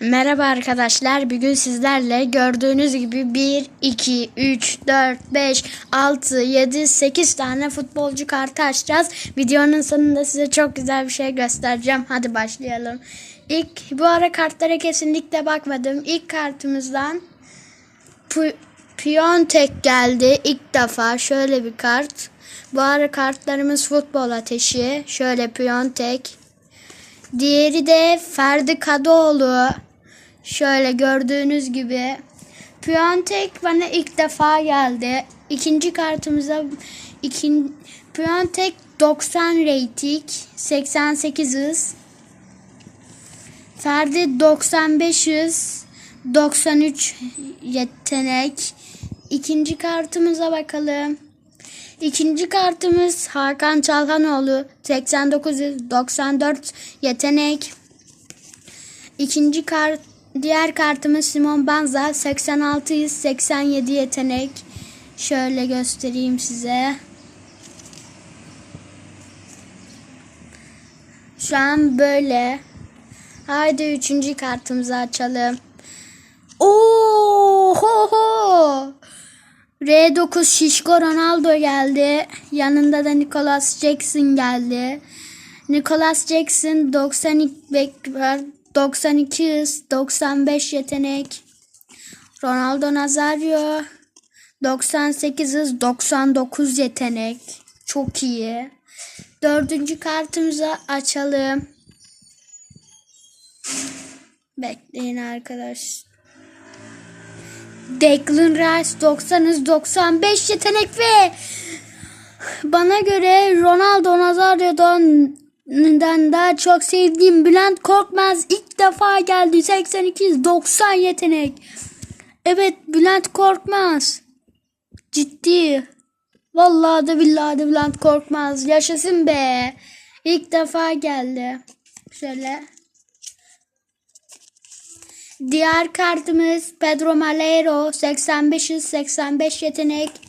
Merhaba arkadaşlar. Bugün sizlerle gördüğünüz gibi 1, 2, 3, 4, 5, 6, 7, 8 tane futbolcu kartı açacağız. Videonun sonunda size çok güzel bir şey göstereceğim. Hadi başlayalım. İlk bu ara kartlara kesinlikle bakmadım. İlk kartımızdan Pu- Piontek geldi ilk defa. Şöyle bir kart. Bu ara kartlarımız futbol ateşi. Şöyle Piontek. Diğeri de Ferdi Kadıoğlu. Şöyle gördüğünüz gibi. Piontek bana ilk defa geldi. İkinci kartımıza ikin, Piontek 90 rating, 88 hız. Ferdi 95 hız, 93 yetenek. İkinci kartımıza bakalım. İkinci kartımız Hakan Çalhanoğlu 89 yıl, 94 yetenek. İkinci kart diğer kartımız Simon Banza 86 yıl, 87 yetenek. Şöyle göstereyim size. Şu an böyle. Haydi üçüncü kartımızı açalım. Oo ho ho. R9 Şişko Ronaldo geldi. Yanında da Nicholas Jackson geldi. Nicholas Jackson 92 bek var. 92 hız, 95 yetenek. Ronaldo Nazario 98 hız, 99 yetenek. Çok iyi. Dördüncü kartımızı açalım. Bekleyin arkadaş. Declan Rice 90 hız 95 yetenek ve bana göre Ronaldo Nazario'dan daha çok sevdiğim Bülent Korkmaz ilk defa geldi 82 90 yetenek. Evet Bülent Korkmaz. Ciddi. Vallahi de billahi de Bülent Korkmaz. Yaşasın be. İlk defa geldi. Şöyle Diğer kartımız Pedro Malero 85 85 yetenek.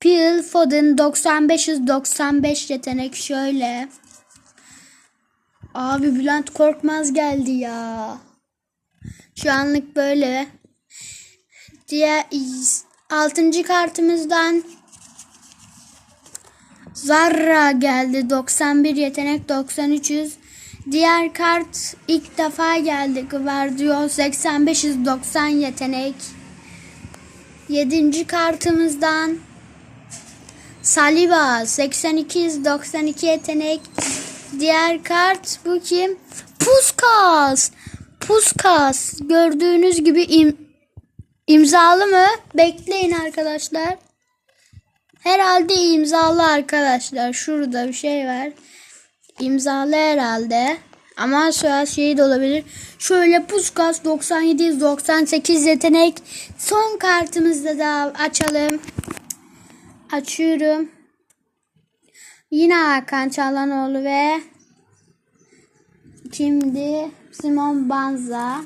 Phil Foden 95 95 yetenek şöyle. Abi Bülent Korkmaz geldi ya. Şu anlık böyle. Diğer altıncı kartımızdan Zarra geldi 91 yetenek 93 yüz. Diğer kart ilk defa geldi. Guardiol 85 90 yetenek. Yedinci kartımızdan Saliba 82 92 yetenek. Diğer kart bu kim? Puskas. Puskas. Gördüğünüz gibi im, imzalı mı? Bekleyin arkadaşlar. Herhalde imzalı arkadaşlar. Şurada bir şey var. İmzalı herhalde. Ama soyad şeyi de olabilir. Şöyle Puskas 97 98 yetenek. Son kartımızda da açalım. Açıyorum. Yine Hakan Çalhanoğlu ve kimdi? Simon Banza.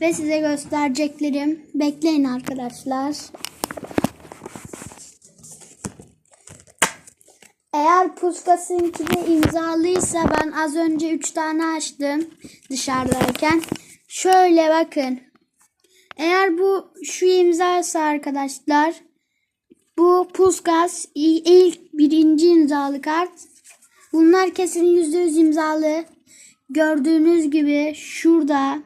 Ve size göstereceklerim. Bekleyin arkadaşlar. Eğer Puskas'ınki de imzalıysa ben az önce 3 tane açtım dışarıdayken. Şöyle bakın. Eğer bu şu imzaysa arkadaşlar bu Puskas ilk birinci imzalı kart. Bunlar kesin %100 imzalı. Gördüğünüz gibi şurada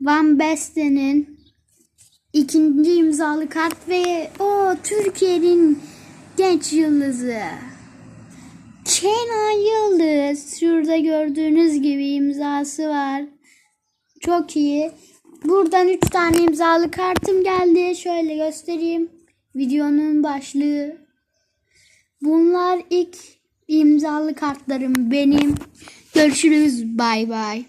Van Basten'in ikinci imzalı kart ve o Türkiye'nin genç yıldızı. Kenan Yıldız. Şurada gördüğünüz gibi imzası var. Çok iyi. Buradan 3 tane imzalı kartım geldi. Şöyle göstereyim. Videonun başlığı. Bunlar ilk imzalı kartlarım benim. Görüşürüz. Bay bay.